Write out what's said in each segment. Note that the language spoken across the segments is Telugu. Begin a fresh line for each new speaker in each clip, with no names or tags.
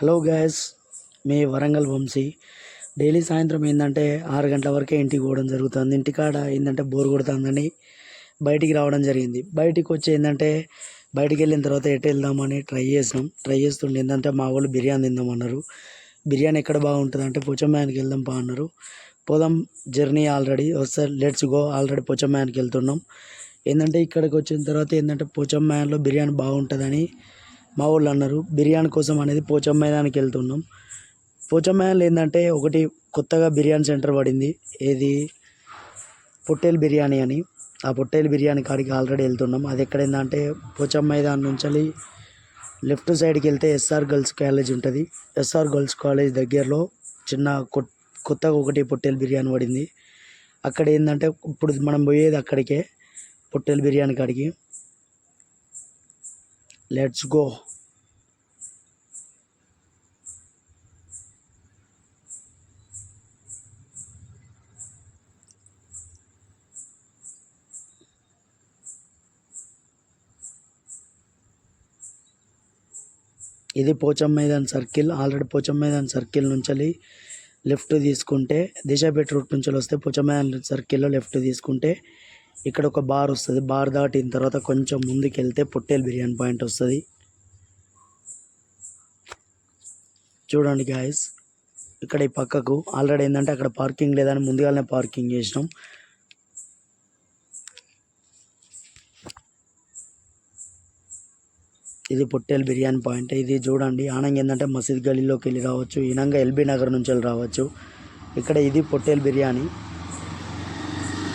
హలో గ్యాస్ మీ వరంగల్ వంశీ. డైలీ సాయంత్రం ఏంటంటే ఆరు గంటల వరకే ఇంటికి పోవడం జరుగుతుంది. ఇంటికాడ ఏంటంటే బోర్ కొడుతుందని బయటికి రావడం జరిగింది. బయటికి వచ్చి ఏంటంటే బయటికి వెళ్ళిన తర్వాత ఎటు వెళ్దామని ట్రై చేసినాం ట్రై చేస్తుండే ఏంటంటే మా వాళ్ళు బిర్యానీ తిందామన్నారు. బిర్యానీ ఎక్కడ బాగుంటుంది అంటే పొచ్చమ్మాయానికి వెళ్దాం బా అన్నారు. పోదాం జర్నీ ఆల్రెడీ ఒకసారి లెట్స్ గో ఆల్రెడీ పొచ్చమ్మాయానికి వెళ్తున్నాం. ఏంటంటే ఇక్కడికి వచ్చిన తర్వాత ఏంటంటే పొచ్చమ్మాయన్లో బిర్యానీ బాగుంటుందని మా వాళ్ళు అన్నారు బిర్యానీ కోసం అనేది పోచమ్మైదానికి వెళ్తున్నాం. పోచమ్మైదాన్లో ఏంటంటే ఒకటి కొత్తగా బిర్యానీ సెంటర్ పడింది. ఏది? పొట్టేలు బిర్యానీ అని. ఆ పొట్టేలు బిర్యానీ కాడికి ఆల్రెడీ వెళ్తున్నాం. అది ఎక్కడ ఏంటంటే పోచమ్మైదాన్ నుంచి లెఫ్ట్ సైడ్కి వెళ్తే ఎస్ఆర్ గర్ల్స్ కాలేజ్ ఉంటుంది. ఎస్ఆర్ గర్ల్స్ కాలేజ్ దగ్గరలో చిన్న కొత్తగా ఒకటి పొట్టేలు బిర్యానీ పడింది. అక్కడ ఏంటంటే ఇప్పుడు మనం పోయేది అక్కడికే పొట్టేలు బిర్యానీ కాడికి. లెట్స్ గో ఇది Pocham Maidan circle. Already Pocham Maidan circle నుంచి లెఫ్ట్ తీసుకుంటే దిశాపేట రూట్ నుంచి వస్తే పోచం మైదాన్ సర్కిల్లో లెఫ్ట్ తీసుకుంటే ఇక్కడ ఒక బార్ వస్తుంది. బార్ దాటిన తర్వాత కొంచెం ముందుకు వెళ్తే పొట్టేలు బిర్యానీ పాయింట్ వస్తుంది. చూడండి గాయస్ ఇక్కడ ఈ పక్కకు ఆల్రెడీ ఏంటంటే అక్కడ పార్కింగ్ లేదని ముందుగానే పార్కింగ్ చేసినాం. ఇది పొట్టేల్ బిర్యానీ పాయింట్. ఇది చూడండి ఆనంగ్ ఏంటంటే మసీద్ గలీలోకి వెళ్ళి రావచ్చు ఈనంగా ఎల్బీ నగర్ నుంచి వెళ్ళి రావచ్చు. ఇక్కడ ఇది పొట్టేల్ బిర్యానీ.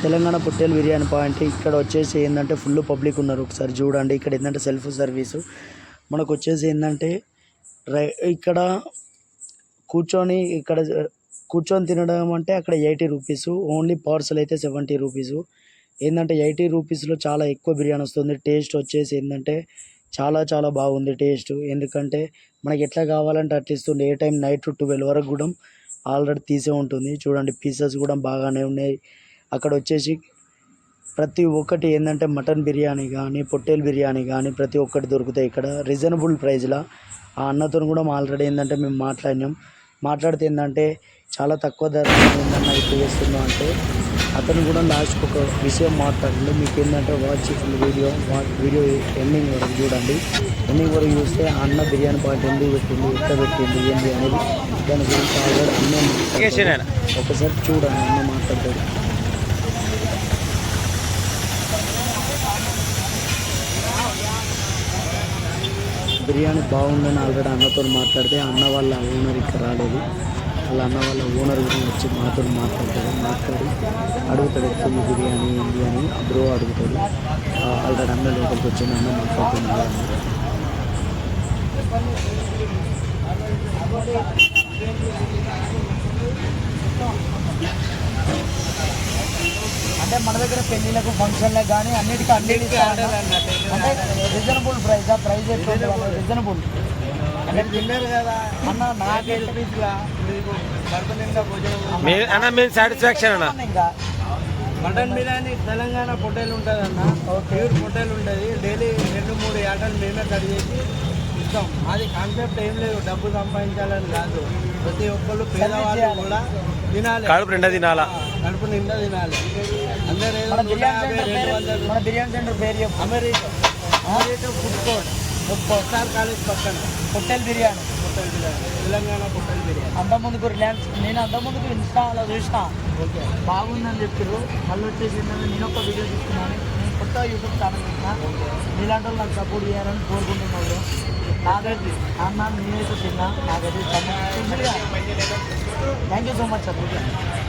తెలంగాణ పొట్టేల్ బిర్యానీ పాయింట్ ఇక్కడ వచ్చేసి ఏంటంటే ఫుల్ పబ్లిక్ ఉన్నారు. ఒకసారి చూడండి ఇక్కడ ఏంటంటే సెల్ఫ్ సర్వీసు. మనకు వచ్చేసి ఏంటంటే రై ఇక్కడ కూర్చొని ఇక్కడ కూర్చొని తినడం అంటే అక్కడ ఎయిటీ రూపీస్ ఓన్లీ పార్సల్ అయితే సెవెంటీ రూపీస్. ఏంటంటే ఎయిటీ రూపీస్లో చాలా ఎక్కువ బిర్యానీ వస్తుంది. టేస్ట్ వచ్చేసి ఏంటంటే చాలా చాలా బాగుంది టేస్ట్. ఎందుకంటే మనకి ఎట్లా కావాలంటే అట్లా ఇస్తుంది. ఏ టైం నైట్ ట్వెల్వ్ వరకు కూడా ఆల్రెడీ తీసే ఉంటుంది. చూడండి పీసెస్ కూడా బాగానే ఉన్నాయి. అక్కడ వచ్చేసి ప్రతి ఒక్కటి ఏంటంటే మటన్ బిర్యానీ కానీ పొట్టేల్ బిర్యానీ కానీ ప్రతి ఒక్కటి దొరుకుతాయి ఇక్కడ. రీజనబుల్ ప్రైస్లో ఆ అన్నతో కూడా ఆల్రెడీ ఏంటంటే మేము మాట్లాడినాం. మాట్లాడితే ఏంటంటే చాలా తక్కువ ధర ఏంటన్నా ఇప్పుడు చేస్తున్నాం అంటే అతను కూడా లాస్ట్కి ఒక విషయం మాట్లాడండి. మీకు ఏంటంటే watch full video video ending వరకు చూడండి. ఎండింగ్ వరకు చూస్తే అన్న బిర్యానీ పాయింట్ ఎందుకు పెట్టింది ఎట్లా పెట్టింది ఏంటి అనేది దాని గురించి ఆల్రెడీ అన్నే. ఒకసారి చూడండి అన్న మాట్లాడతాడు. బిర్యానీ బాగుందని ఆల్రెడీ అన్నతో మాట్లాడితే అన్న వాళ్ళ ఓనర్ ఇక్కడ రాలేదు. వాళ్ళ అన్న వాళ్ళ ఓనర్ గురించి వచ్చి మాతో మాట్లాడతాడు. మాట్లాడి అడుగుతాడు ఎక్కువ బిర్యానీ? ఏంటి అని బ్రో అడుగుతాడు. ఆల్రెడీ అన్న లోపలికి వచ్చిన అన్న మాట్లాడుతున్నాడు
అంటే మన దగ్గర పెళ్ళిలకు ఫంక్షన్లకు కానీ అన్నిటికీ అన్నిటికీ అంటే రీజనబుల్ ప్రైస్ ఆ? ప్రైస్ రీజనబుల్ అన్న నాకే
పీస్గా మీకు కడుపు నిండా భోజనం
మీ అన్న మీ సాటిస్ఫాక్షన్ అన్న.
ఇంకా.
మటన్ బిర్యానీ తెలంగాణ పొట్టేలు ఉంటుంది అన్న. ప్యూర్ పొట్టేలు ఉంటుంది. డైలీ రెండు మూడు ఆటలు మేమే కట్ చేసి ఇస్తాం. అది కాన్సెప్ట్ ఏం లేదు. డబ్బు సంపాదించాలని కాదు. ప్రతి ఒక్కళ్ళు పేదవాళ్ళు. కూడా తినాలి.
కడుపు నిండా తినాలా?
కడుపు నిండా తినాలి.
మన బిర్యానీ సెంటర్ పేరు మన బిర్యానీ సెంటర్ పేరు చెప్పు.
America. America food court. SR college పక్కన.
హోటల్ బిర్యానీ.
పొట్టేల్ బిర్యానీ. తెలంగాణ పొట్టేల్ బిర్యానీ.
అంత ముందుకు రిలయన్స్ నేను అంత ముందుకు ఇన్స్టాలో చూసిన. బాగుందని చెప్పారు మళ్ళీ వచ్చేసి నేను ఒక వీడియో తీసుకున్నాను. నేను కొత్త యూట్యూబ్ ఛానల్ పెట్టినా. మీలాంటి వాళ్ళు నాకు సపోర్ట్ చేయాలని కోరుకుంటున్నాడు నాకైతే అన్న నేనైతే తిన్నా. నాకైతే thank you so much sir